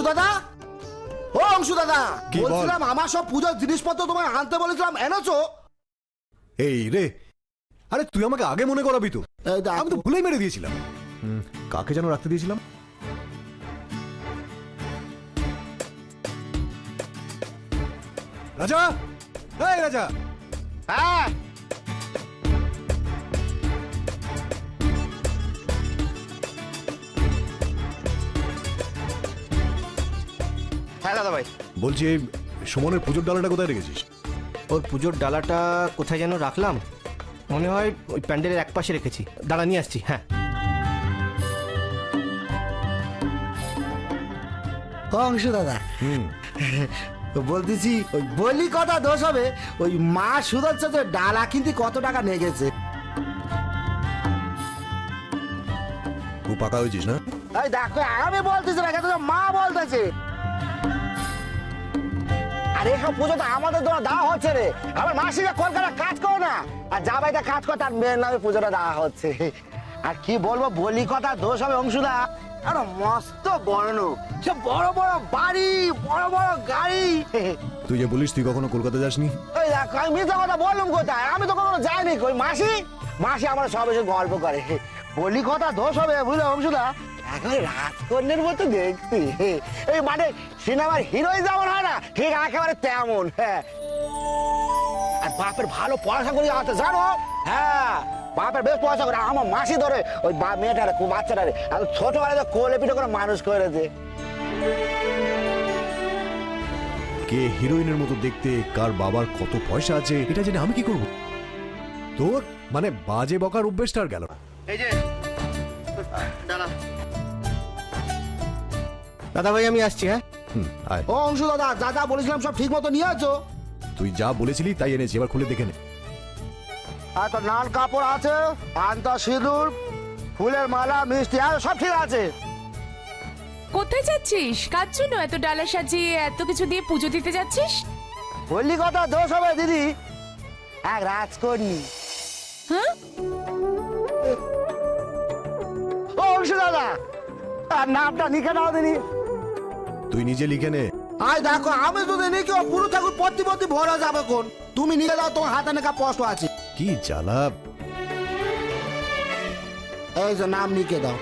অংশু দাদা ও অংশু দাদা কি বল? বলছিলাম আমার সব পূজার জিনিসপত্র তোমায় আনতে বলেছিলাম এনেছো? এই রে আরে তুই আমাকে আগে মনে করাবি তো। এই দেখ। আমি তো ভুলেই মেরে দিয়েছিলাম। হুম, কাকে যেন রাখতে দিয়েছিলাম? রাজা! এই রাজা! হ্যাঁ? দাদা ভাই বলছি এই সুমনের পুজোর ডালাটা কোথায় রেখেছিস? ওর পুজোর ডালাটা কোথায় যেন রাখলাম? মনে হয় ওই প্যান্ডেলের এক পাশে রেখেছি। ডালা নিয়ে আসছি হ্যাঁ। অংশু দাদা। বলতেছি ওই বলি কথা দোষ হবে ওই মা সুদর্শা যে ডালা কিন্তু কত টাকা নিয়ে গেছে? খুব পাকা হয়েছিস না? দেখো আমি বলতেছি না মা বলতেছে। আরে সব পুজো তো আমাদের দ্বারা দেওয়া হচ্ছে রে। আমার কলকাতা কাজ করে না। আর যা বাড়িতে কাজ করে তার মেয়ের নামে পুজোটা দেওয়া হচ্ছে। আর কি বলব বলি কথা দোষ হবে অংশুদা। আর মস্ত বড় সব বড় বড় বাড়ি বড় বড় গাড়ি। তুই যে বলিস তুই কখনো কলকাতা যাসনি? এই দেখো আমি মিথ্যা কথা বললাম কোথায়? আমি তো কখনো যাইনি কই মাসি? মাসি আমার সব এসে গল্প করে। বলি কথা দোষ হবে বুঝলে অংশুদা? রাজকন্যের মতো দেখতে। এই মানে সিনেমার হিরোই যেমন হয় না ঠিক একেবারে তেমন হ্যাঁ। আর বাপের ভালো পড়াশোনা করে জানো হ্যাঁ। বাপের বেশ পয়সা করে আমার মাসি ধরে ওই বা মেয়েটারে বাচ্চাটারে আর ছোটবেলায় কোলে পিঠে করে মানুষ করেছে। কে হিরোইনের মতো দেখতে কার বাবার কত পয়সা আছে এটা জেনে আমি কি করব? তোর মানে বাজে বকার অভ্যেসটা আর গেল না। এই যে দাদা ভাই আমি আসছি হ্যাঁ? হুম আয়। ও অংশু দাদা যা যা বলেছিলাম সব ঠিক মতো নিয়ে আছো? তুই যা বলেছিলি তাই এনেছি এবার খুলে দেখে নে। আর তো নাল কাপড় আছে আন্তা সিঁদুর ফুলের মালা মিষ্টি আর সব ঠিক আছে। কোথায় যাচ্ছিস? কার জন্য এত ডালা সাজিয়ে এত কিছু দিয়ে পুজো দিতে যাচ্ছিস? বললি কথা দোষ হবে দিদি। এক রাজকন্যী। হ্যাঁ? ও অংশু দাদা আর নামটা লিখে দাও দিদি। তুই নিজে লিখে নে। আয় দেখো আমি পুরো ঠাকুর পত্তি পত্তি ভরা যাবে কোন? তুমি নিয়ে দাও তোমার হাতে নাকা স্পষ্ট আছে। কি জ্বালা? এই যে নাম লিখে দাও।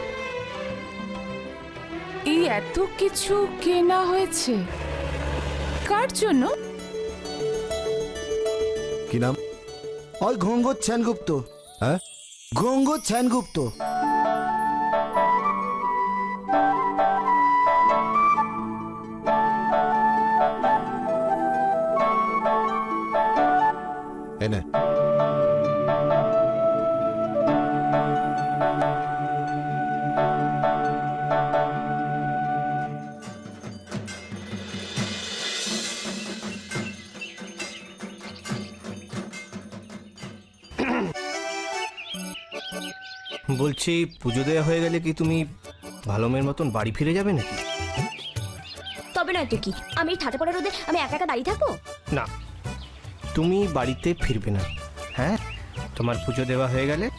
এই এত কিছু কেনা হয়েছে। কার জন্য? কি নাম? ওই ঘঙ্গুর সেনগুপ্ত। হ্যাঁ? ঘঙ্গুর সেনগুপ্ত। এনে বলছি পুজো দেওয়া হয়ে গেলে কি তুমি ভালো মেয়ের মতন বাড়ি ফিরে যাবে নাকি? তবে নয় তো কি? আমি ঠাতে পড়া রোদে আমি একা একা দাঁড়িয়ে থাকব? না। তুমি বাড়িতে ফিরবে না। হ্যাঁ? তোমার পুজো দেওয়া হয়ে গেলে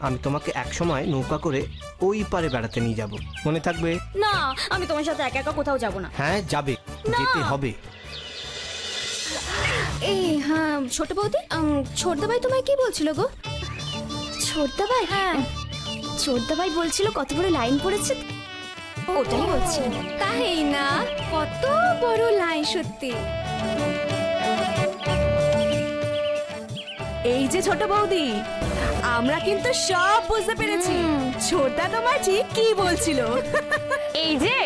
আমি তোমাকে এক সময় নৌকা করে ওই পারে বেড়াতে নিয়ে যাব। মনে থাকবে? না আমি তোমার সাথে একা একা কোথাও যাব না। হ্যাঁ যাবে। যেতে হবে। এই হ্যাঁ ছোট বৌদি ছোটদা ভাই তোমায় কি বলছিল গো? ছোটদা ভাই হ্যাঁ। ছোটদা ভাই বলছিল কত বড় লাইন পড়েছে? ওটাই বলছি। তাই না? কত বড় লাইন সত্যি। এই যে ছোট বৌদি আমরা কিন্তু সব বুঝতে পেরেছি। ছোটদা তোমার ঠিক কি বলছিল? এই যে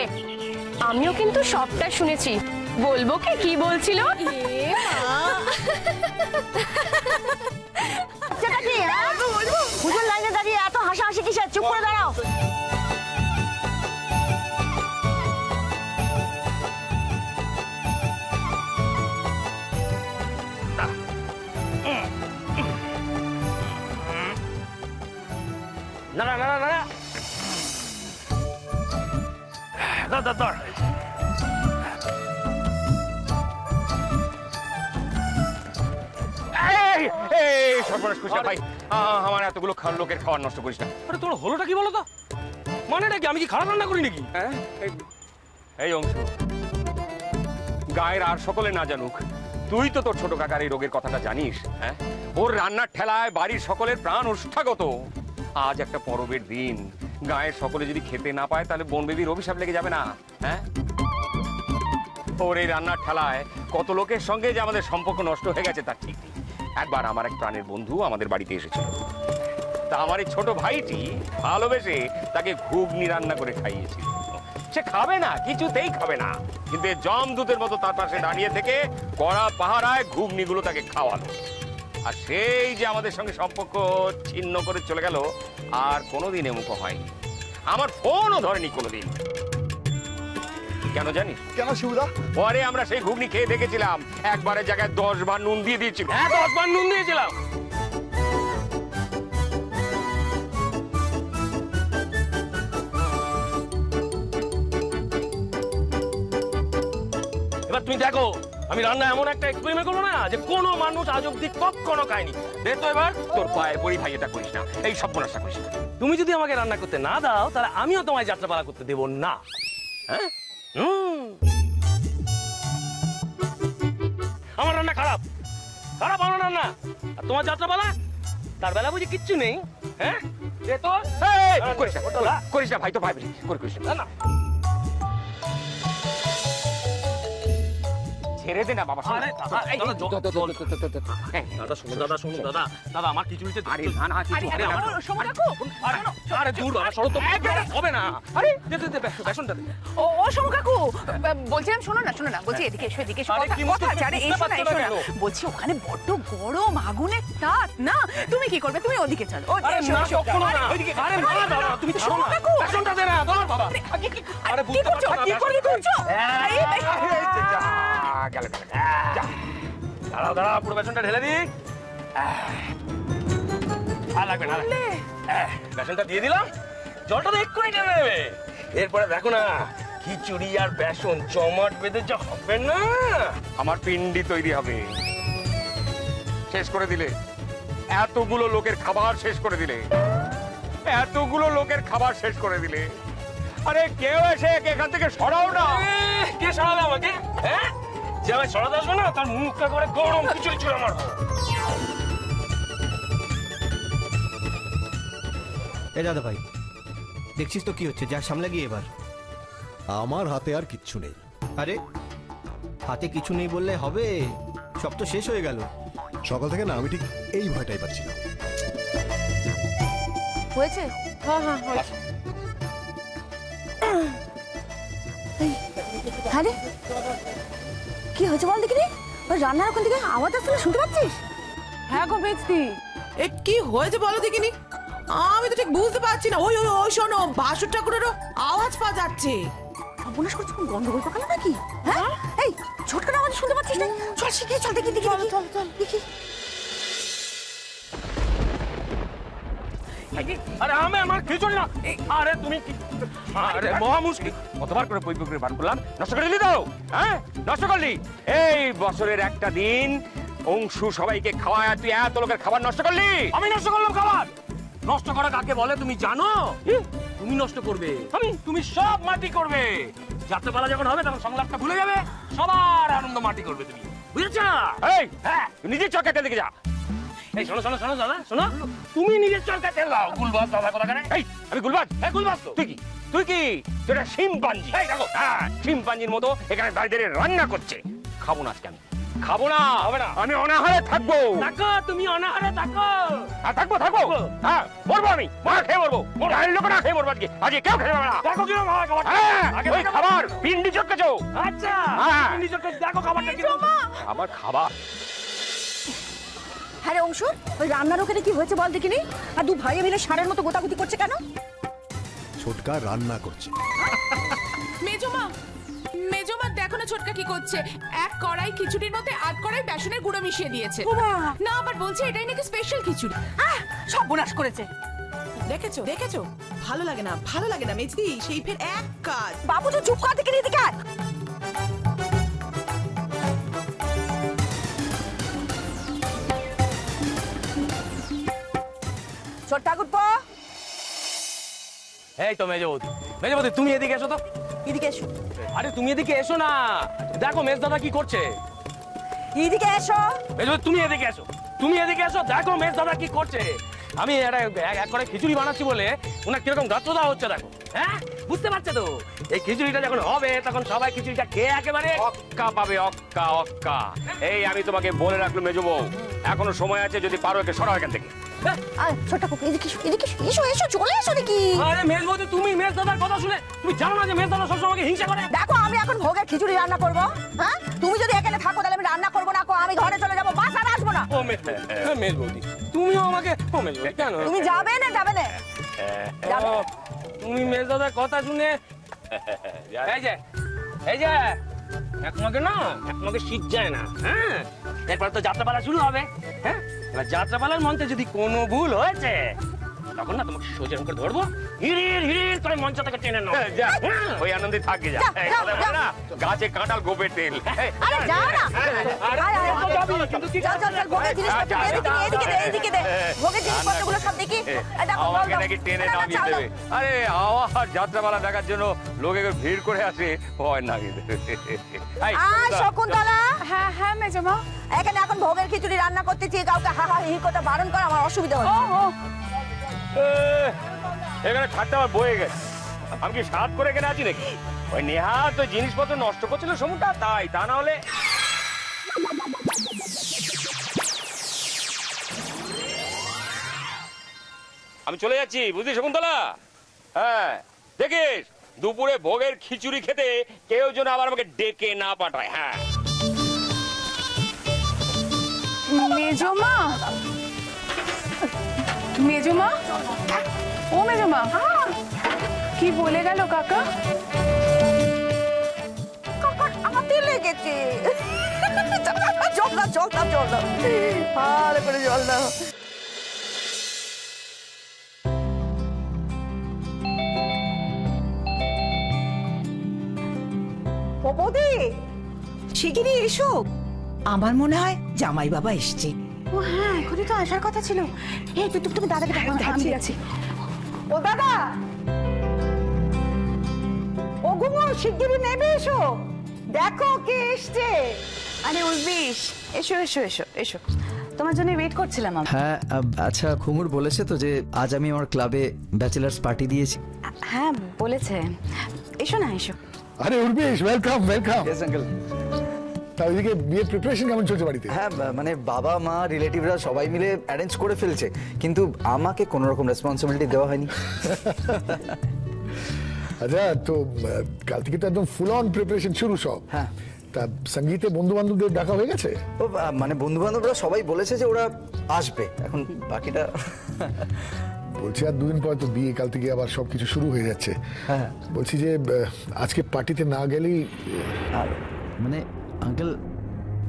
আমিও কিন্তু সবটা শুনেছি। বলব কি কি বলছিল? পুজোর লাইনে দাঁড়িয়ে এত হাসাহাসি কিসের? চুপ করে দাঁড়াও। এই, এই, সর্বনাশ করিস ভাই। আমার এতগুলো খাওয়ার লোকের খাবার নষ্ট করিস না। আরে তোর হলোটা কি বলো তো মানেটা কি আমি কি খারাপ রান্না করি নাকি? হ্যাঁ? এই, এই অংশ। গায়ের আর সকলে না জানুক তুই তো তোর ছোট কাকার এই রোগের কথাটা জানিস হ্যাঁ? ওর রান্নার ঠেলায় বাড়ির সকলের প্রাণ উষ্ঠাগত আজ একটা পরবের দিন গায়ের সকলে যদি খেতে না পায়, তাহলে বন বেবির অভিশাপ লেগে যাবে না হ্যাঁ? ওর এই রান্নার ঠেলায় কত লোকের সঙ্গে যে আমাদের সম্পর্ক নষ্ট হয়ে গেছে তার ঠিক একবার আমার এক প্রাণের বন্ধু আমাদের বাড়িতে এসেছিল। তা আমার এই ছোট ভাইটি ভালোবেসে তাকে ঘুগনি রান্না করে খাইয়েছিল। সে খাবে না, কিছুতেই খাবে না। কিন্তু জম দুধের মতো তার পাশে দাঁড়িয়ে থেকে কড়া পাহারায় ঘুগনিগুলো তাকে খাওয়ালো। আর সেই যে আমাদের সঙ্গে সম্পর্ক ছিন্ন করে চলে গেল আর কোনোদিন এমুখো হয়নি। আমার ফোনও ধরেনি কোনোদিন। কেন জানিস কেন শিবুদা? পরে আমরা সেই ঘুগনি খেয়ে দেখেছিলাম একবারের জায়গায় দশ বার নুন দিয়ে দিয়েছিল। হ্যাঁ দশ বার নুন দিয়েছিলাম। এবার তুমি দেখো আমি রান্না এমন একটা এক্সপেরিমেন্ট করব না যে কোনো মানুষ আজ অব্দি কখনো খায়নি। দে তো এবার তোর পায়ে পরি ভাই এটা করিস না এই সব নষ্ট করিস না। তুমি যদি আমাকে রান্না করতে না দাও তাহলে আমিও তোমায় যাত্রাপালা করতে দেব না। হ্যাঁ। আমার রান্না খারাপ। খারাপ আমার রান্না। আর তোমার যাত্রাপালা? তার বেলা বুঝি কিচ্ছু নেই। হ্যাঁ? দে তো। করিস না, করিস না ভাই তো ভাই করিস না না, ছেড়ে দে না বাবা আরে, দাদা, এই, দাদা, দাদা, দাদা, দাদা, দাদা। হ্যাঁ, দাদা শোনো দাদা শোনো দাদা দাদা আমার খিচুড়িতে আরে না না কিছু হবে না। আরে, আরে দূর বাবা সরো তো হবে না আরে দে দে দে বেসনটা ও ও কাকু বলছিলাম শোনো না শোনো না বলছি এদিকে এসো এদিকে এসো কথা? আছে আরে এসো না এসো না বলছি ওখানে বড্ড গরম আগুনের তাপ না তুমি কি করবে তুমি ওদিকে চলো আরে না কখনো না আরে না দাদা তুমি তো শোনো কাকু। বেসনটা দে না দাও বাবা আরে, কি- বুঝতে করছ পারছ না, কি করে বেসনটা- করছ এই, এই, এই যে যা, গেল। দাঁড়াও দাঁড়াও পুরো বেসনটা ঢেলে দি আর লাগবে না বেসনটা দিয়ে দিলাম। জলটা তো এক্ষুনি টেনে নেবে। এরপরে দেখো না খিচুড়ি আর বেসন জমাট বেঁধে যা হবে না। আমার পিন্ডি তৈরি হবে। শেষ করে দিলে। এতগুলো লোকের খাবার শেষ করে দিলে। এতগুলো লোকের খাবার শেষ করে দিলে। আরে কেউ এসে একে এখান থেকে সরাও না। কে সরাবে আমাকে? হ্যাঁ? যে আমি সরাতে আসবে না তার মুখটা করে গরম খিচুড়ি ছুঁড়ে মারবো এ দাদা ভাই দেখছিস তো কি হচ্ছে? যা সামলা গিয়ে এবার। আমার হাতে আর কিচ্ছু নেই। আরে হাতে কিছু নেই বললে হবে? সব তো শেষ হয়ে গেল। সকাল থেকে না আমি ঠিক এই ভয়টাই পাচ্ছিলাম। হয়েছে? আরে কি হয়েছে বল দেখিনি? ওই রান্নার ওখান থেকে আওয়াজ আসছে না, শুনতে পাচ্ছিস? হ্যাঁ গো বেচতি এ কি হয়েছে বলো দেখিনি? আমি তো ঠিক বুঝতে পারছি না। ওই ওই ওই শোনো বাসুর ঠাকুরেরও আওয়াজ পাওয়া যাচ্ছে। সর্বনাশ করছে কোন গন্ডগোল পাকালো নাকি? হ্যাঁ? এই ছোটখাটো আওয়াজ শুনতে পাচ্ছিস না? চল শিখিয়ে চল দেখি দেখি। চল চল। দেখি। আরে আমি আমার খিচুড়ি না। আরে তুমি কি আরে মহা মুশকিল। কতবার করে বই বই করে করলাম। নষ্ট করে দিলি তো? হ্যাঁ? নষ্ট করলি? এই বছরের একটা দিন অংশু সবাইকে খাওয়ায় তুই এত লোকের খাবার নষ্ট করলি? আমি নষ্ট করলাম খাবার। নষ্ট করা কাকে বলে তুমি জানো? তুমি নষ্ট করবে। আমি? তুমি সব মাটি করবে। যাত্রাপালা যখন হবে তখন সংলাপটা ভুলে যাবে। সবার আনন্দ মাটি করবে তুমি। বুঝেছ? এই হ্যাঁ। নিজের চরকাতে দেখে যা। এই শোনো শোনো শোনো দাদা শোনো। তুমি নিজের চরকা তেল দাও। গুলবাস দাদা কথা কেন এই আমি গুলবাজ। হ্যাঁ গুলবাস তো। তুই কি? তুই কি? তুই একটা শিম্পাঞ্জি। এই দেখো। হ্যাঁ শিম্পাঞ্জির মতো এখানে দাঁড়িয়ে রান্না করছে। খাব না আজকে আমি। খাব না। হবে না। আমি অনাহারে থাকব। থাকো তুমি অনাহারে থাকো। হ্যাঁ থাকব থাকব। হ্যাঁ মরবো আমি। মারা খেয়ে মরবো গায়ের লোক না খেয়ে মরবো আজকে। আজকে কেউ খেয়ে না। দেখো খাবার আগে ওই খাবার পিন্ডি চটকেছো আচ্ছা হ্যাঁ। তুমি দেখো খাবারটা আমার খাবার। হ্যাঁ রে অংশ ওই রান্নার ওখানে কি হয়েছে বল দেখিনি? আর দু ভাই মিলে সারের মতো গোতাগুতি করছে কেন? ছোটকা রান্না করছে। মেজমা মেজমা দেখো না ছোটকা কি করছে। এক কড়াই খিচুড়ির মধ্যে আট কড়াই বেসনের গুঁড়ো মিশিয়ে দিয়েছে। না আবার বলছে এটাই নাকি স্পেশাল খিচুড়ি। আহ সব বোনাস করেছে। দেখেছ দেখেছ? ভালো লাগে না ভালো লাগে না মেজদি সেই ফের এক কাজ। বাবু তো চুপ কর থেকে এদিকে এই তো মেজবতী মেজবতী তুমি এদিকে এসো তো। এদিকে এসো। আরে তুমি এদিকে এসো না। দেখো মেজ দাদা কি করছে। এদিকে এসো। মেজবতী তুমি এদিকে এসো। তুমি এদিকে এসো দেখো মেজ দাদা কি করছে। আমি একটা এক- করে খিচুড়ি বানাচ্ছি বলে ওনার কীরকম গাত্রদা হচ্ছে দেখো। হ্যাঁ? বুঝতে পারছ তো? এই খিচুড়িটা যখন হবে তখন সবাই খিচুড়িটা খেয়ে একেবারে অক্কা পাবে অক্কা অক্কা। এই আমি তোমাকে বলে রাখল মেজো এখনও সময় আছে যদি পারো একে সরাও এখান থেকে। আয় ছোট্ট কাকু এদিকে এসো এদিকে এসো এসো এসো চলে এসো দেখি। আরে মেজবতী তুমি মেজ দাদার কথা শুনে তুমি জানো না যে মেজ দাদা সবসময় আমাকে হিংসা করে? দেখো আমি এখন ভোগের খিচুড়ি রান্না করব হ্যাঁ? তুমি যদি এখানে থাকো তাহলে আমি রান্না করব না আমি ঘরে চলে যাব বাস আর আসব না। ও মেজ মেজবতী তুমিও আমাকে ও কেন? তুমি যাবে না যাবে না। তুমি মেজ দাদার কথা শুনে এই যে এই যে একমাকে না একমাকে শীত যায় না হ্যাঁ? এরপর তো যাত্রাপালা শুরু হবে হ্যাঁ? যাত্রাপালার মন্ত্রে যদি কোনো ভুল হয়েছে তখন না তোমাকে সোজা করে ধরবো। হিড়ির হিড়ির করে মঞ্চ থেকে টেনে হ্যাঁ, যা ওই আনন্দে থাকি যা। কথা। না, গাছে কাঁঠাল গোপের তেল। আরে যাও না। আরে, আয়, আয়, তো যাবি, কিন্তু কি চল। চল চল ভোগের জিনিসপত্র যা, যা, এদিকে দে, এদিকে দে। ভোগের জিনিসপত্রগুলো সব দেখি। আমাকে দাও, দাও। নাকি টেনে না, না, নামিয়ে দেবে। আরে আবার যাত্রাপালা দেখার জন্য লোকে ভিড় করে আসে ভয় নামিয়ে দেবে। এই, শকুন্তলা। হ্যাঁ হ্যাঁ মেজমা। এখানে এখন ভোগের খিচুড়ি রান্না করতেছি কাউকে হা হা হি করতে বারণ করা আমার অসুবিধা হচ্ছে। এখানে খাটটা আমার বয়ে গেছে। আমি কি সাত করে এখানে আছি নাকি? ওই নেহাত ওই জিনিসপত্র নষ্ট করছিল সমুটা তাই, তা না হলে আমি চলে যাচ্ছি, বুঝলি শকুন্তলা? হ্যাঁ দেখিস, দুপুরে ভোগের খিচুড়ি খেতে কেউ যেন আবার আমাকে ডেকে না পাঠায় হ্যাঁ। মেজমা মেজমা? ও মেজমা। কি বলে গেল কাকা? হাতে লেগেছে। ভালো করে বৌদি শিগগিরই এসো। আমার মনে হয় জামাই বাবা এসছে। ও হ্যাঁ এখনই তো আসার কথা ছিল। এই তুই তুমি দাদাকে ডাকো আমি যাচ্ছি ও দাদা! ও গুমো শিগগিরই নেমে এসো। দেখো কে এসছে। আরে উর্বিশ এসো এসো এসো এসো। তোমার জন্য ওয়েট করছিলাম আমি। হ্যাঁ আচ্ছা ঘুঙুর বলেছে তো যে আজ আমি আমার ক্লাবে ব্যাচেলার্স পার্টি দিয়েছি। হ্যাঁ বলেছে। এসো না এসো। আরে Urvesh welcome welcome yes uncle তা ওইদিকে বিয়ের প্রিপারেশন কেমন চলছে বাড়িতে? হ্যাঁ মানে বাবা মা রিলেটিভরা সবাই মিলে অ্যারেঞ্জ করে ফেলছে। কিন্তু আমাকে কোনো রকম রেসপন্সিবিলিটি দেওয়া হয়নি। আচ্ছা তো কাল থেকে তো একদম ফুল অন প্রিপারেশন শুরু সব। হ্যাঁ। তা সঙ্গীতে বন্ধু বান্ধবদের ডাকা হয়ে গেছে? মানে বন্ধু বান্ধবরা সবাই বলেছে যে ওরা আসবে। এখন বাকিটা বলছি আর দুদিন পর তো বিয়ে কাল থেকে আবার সবকিছু শুরু হয়ে যাচ্ছে। হ্যাঁ। বলছি যে আজকে পার্টিতে না গেলেই আর মানে আঙ্কেল,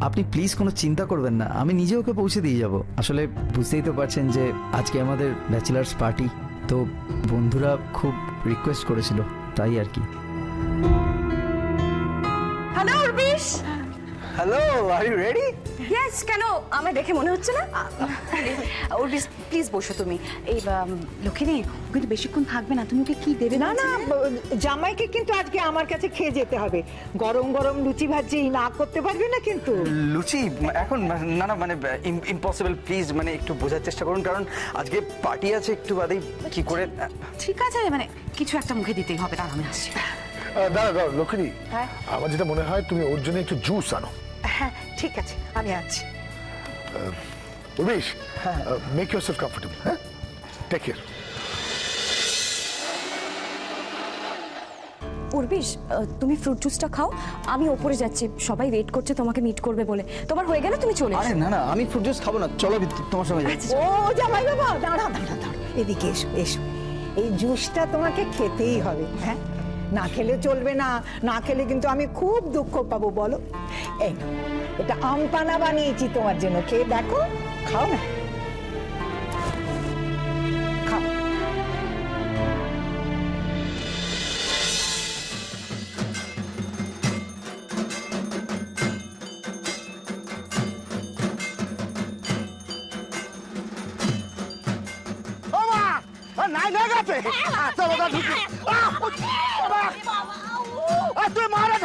আপনি প্লিজ কোনো চিন্তা করবেন না, আমি নিজে ওকে পৌঁছে দিয়ে যাব। আসলে বুঝতেই তো পারছেন যে আজকে আমাদের ব্যাচেলার্স পার্টি, তো বন্ধুরা খুব রিকোয়েস্ট করেছিল, তাই আর কি। Hello are you ready yes কেন? আমার দেখে মনে হচ্ছে না? উর্বিশ প্লিজ বসো তুমি। এই আম, লক্ষ্মী ও কিন্তু বেশিক্ষণ থাকবে না তুমি ওকে কি দেবে না না জামাইকে কিন্তু আজকে আমার কাছে খেয়ে যেতে হবে। গরম গরম লুচি ভাজি না করতে পারবে না কিন্তু। লুচি এখন না না মানে ইম্পসিবল প্লিজ মানে একটু বোঝার চেষ্টা করুন কারণ আজকে পার্টি আছে একটু বাদেই কি করে? ঠিক আছে মানে কিছু একটা মুখে দিতেই হবে তার আমি আসছি। দাঁড়া দাঁড়া লক্ষ্মী আমার যেটা মনে হয় তুমি ওর জন্য একটু জুস আনো। হ্যাঁ ঠিক আছে আমি আছি Urvesh make yourself comfortable হ্যাঁ? টেক কেয়ার উর্বিশ তুমি ফ্রুট জুসটা খাও আমি ওপরে যাচ্ছি সবাই ওয়েট করছে তোমাকে মিট করবে বলে। তোমার হয়ে গেলে তুমি চলে আরে না না আমি ফ্রুট জুস খাব না চলো তোমার সঙ্গে যাই। ও জামাই বাবা দাঁড়া দাঁড়া দাঁড়া এদিকে এসো এসো। এই জুসটা তোমাকে খেতেই হবে হ্যাঁ? না খেলে চলবে না না খেলে কিন্তু আমি খুব দুঃখ পাবো, বলো। এই এটা আমপানা বানিয়েছি তোমার জন্য, খেয়ে দেখো, খাও না। ও না গেছে চলো দাদা ঢুকি। বাবা। তুই মারা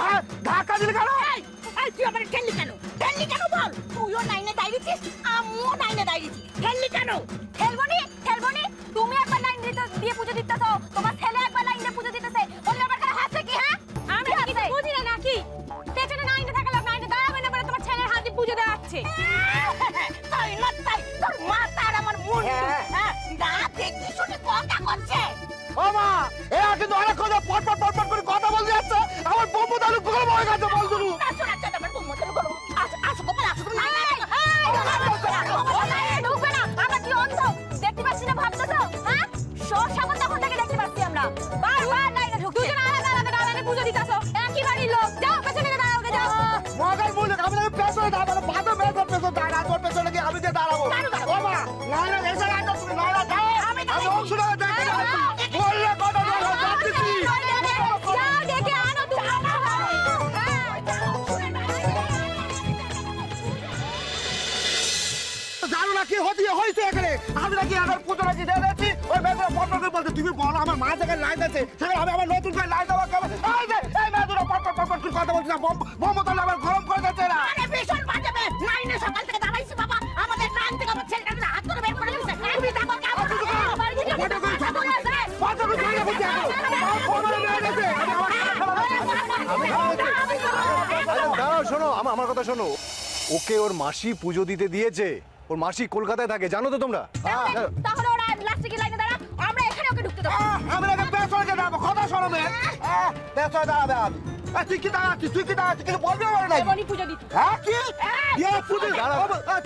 ধাক্কা দিলি কেন? তুই আমার ঠেললি কেন? ঠেললি কেন বল? তুইও নাইনে দাঁড়িয়েছিস আমিও নাইনে দাঁড়িয়েছি। ঠেললি কেন? খেলবনি আমি নাকি আমার পুজো নাকি দিয়ে দিচ্ছি ওই মেয়েগুলো পট পট করে বলছে তুমি বলো আমার মা জায়গায় লাইন আছে সেখানে আমি আমার নতুন করে লাইন দেওয়া কেমন এই যে এই মেয়েগুলো পট পট পট পট করে কথা বলছি না? মোহাম্মদ আমার গরম করে দিচ্ছে না আরে ভীষণ বাজাবে। লাইনে সকাল থেকে দাঁড়াইছি বাবা। আমাদের প্রাণ থেকে আমার ছেলেটাকে হাত ধরে বের করে দিয়েছে। তুমি দেখো কেমন বাড়ি থেকে ফটো করে ফটো করে ছবি করতে এখন আমার ফোন মেয়ে গেছে আমি আমার দাঁড়াও শোনো আমার আমার কথা শোনো। ওকে ওর মাসি পুজো দিতে দিয়েছে। ওর মাসি কলকাতায় থাকে জানো তো তোমরা? তাহলে ওরা লাস্টে কি লাইনে দাঁড়া আমরা এখানে ওকে ঢুকতে দেবো। আমি নাকি পেছনে দাঁড়াবো কথা পেছনে দাঁড়াবে আমি তুই কি দাঁড়াচ্ছিস? তুই কি দাঁড়াচ্ছিস? কিছু বলবি আমার পুজো দিতে। হ্যাঁ কি? ইয়ে পুজো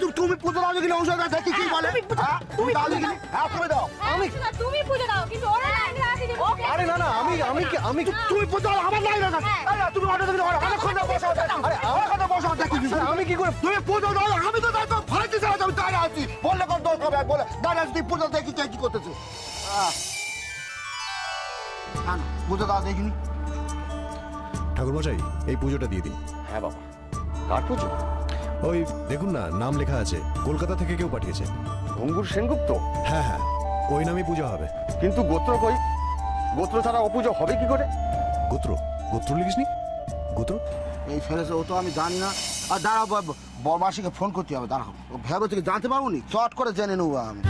তুমি তুমি পুজো দাও দেখি অংশ দাও কি বলে? হ্যাঁ, তুমি দাও দেখি হ্যাঁ তুমি দাও। আমি তুমি পুজো দাও কিন্তু ওরা লাইনে দাঁড়াতে দিবো আরে না না আমি আমি আমি তুমি পুজো আমার নাই না তুমি অটো ধরে বসে আরে বসে আছো। দেখি আমি কি করে তুমি পুজো দাও আমি তো চাই আমি আছি। বললে হবে? বলে দাঁড়িয়ে আছি পুজো দেখি কে কি করতেছে। পুজো দাও দেখিনি। ঠাকুর মশাই এই পুজোটা দিয়ে দিন। হ্যাঁ বাবা। কার পুজো? ওই দেখুন না নাম লেখা আছে। কলকাতা থেকে কেউ পাঠিয়েছে। ভঙ্গুর সেনগুপ্ত? হ্যাঁ হ্যাঁ ওই নামে পুজো হবে। কিন্তু গোত্র কই? গোত্র ছাড়া অপুজো হবে কি করে? গোত্র? গোত্র লিখিসনি? গোত্র? এই ফেলেছে ও তো আমি জানি না। আর দাঁড়াও ব- বরমাসিকে ফোন করতে হবে দাঁড়াও। ও ভেবে থেকে জানতে পারব নি চট করে জেনে নেব আমি।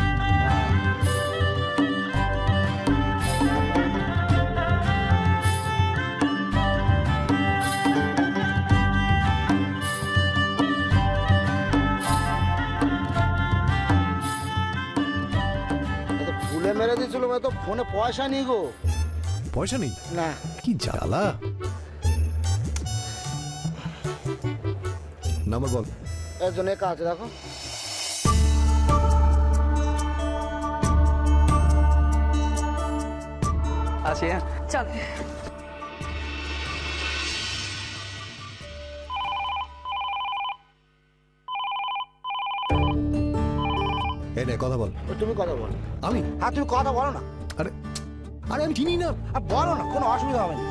মেরে দিয়েছিল তো ফোনে পয়সা নেই গো। পয়সা নেই? না। কি জ্বালা। নাম্বার বল। এর জন্য একা আছে দেখো। আসি হ্যাঁ। চল। নে কথা বল। ও, তুমি কথা বলো। আমি? হ্যাঁ তুমি কথা বলো না। আরে আরে আমি চিনি না। আর বলো না কোনো অসুবিধা হবে না।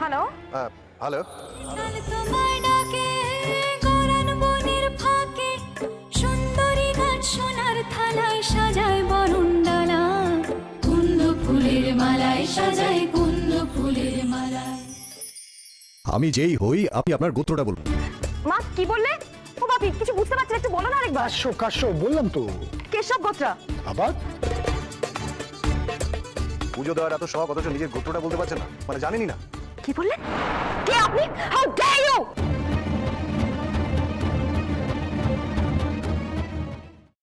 হ্যালো? হ্যালো। তোমার ডাকে গরান বনের ফাঁকে সুন্দরী গান সোনার থালায় সাজায় বরণ ডালা। কুন্দ ফুলের মালায় সাজায় কুন্দ ফুলের মালায়। আমি যেই হই আপনি আপনার গোত্রটা বলুন। মা কি বললে? ও বাপি কিছু বুঝতে পারছি না একটু বলো না আরেকবার। কাশ্যো কাশ্যো বললাম তো। কেশব গোত্রা। আবার? পুজো দেওয়ার এত শখ অথচ নিজের গোত্রটা বলতে পারছেন না মানে জানেনই না। কি বললেন কে আপনি হাউ ডে ইউ